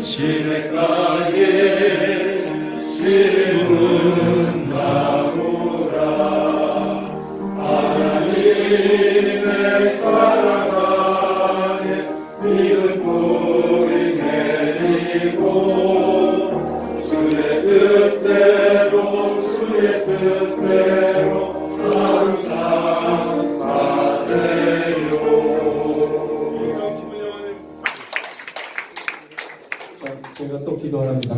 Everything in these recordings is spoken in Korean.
심은 나무라. 하나님의 사랑 안에 믿음 뿌리 내리고 주의 뜻대로 주의 뜻대로 제가 또 기도합니다.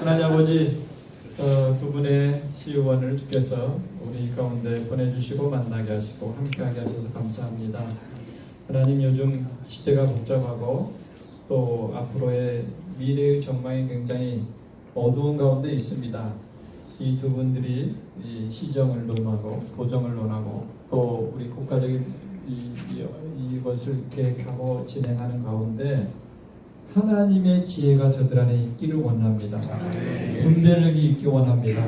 하나님 아버지 어, 두 분의 시의원을 주께서 우리 가운데 보내주시고 만나게 하시고 함께하게 하셔서 감사합니다. 하나님 요즘 시대가 복잡하고 또 앞으로의 미래의 전망이 굉장히 어두운 가운데 있습니다. 이 두 분들이 이 시정을 논하고 보정을 논하고 또 우리 국가적인 이, 이, 이것을 계획하고 진행하는 가운데 하나님의 지혜가 저들 안에 있기를 원합니다. 분별력이 있기 원합니다.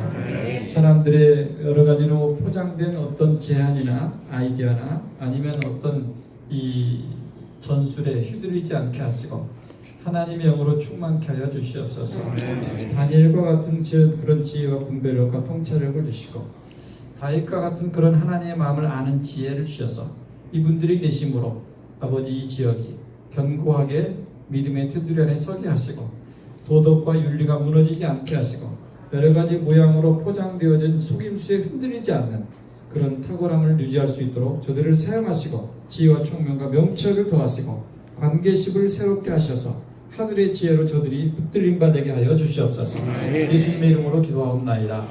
사람들의 여러 가지로 포장된 어떤 제안이나 아이디어나 아니면 어떤 이 전술에 휘둘리지 않게 하시고 하나님의 영으로 충만케 하여 주시옵소서. 다니엘과 같은 지- 그런 지혜와 분별력과 통찰력을 주시고 다윗과 같은 그런 하나님의 마음을 아는 지혜를 주셔서 이분들이 계심으로 아버지 이 지역이 견고하게 믿음의 테두리 안에 서게 하시고 도덕과 윤리가 무너지지 않게 하시고 여러 가지 모양으로 포장되어진 속임수에 흔들리지 않는 그런 탁월함을 유지할 수 있도록 저들을 사용하시고 지혜와 총명과 명철을 더하시고 관계식을 새롭게 하셔서 하늘의 지혜로 저들이 붙들림 받게 하여 주시옵소서. 예수님의 이름으로 기도하옵나이다.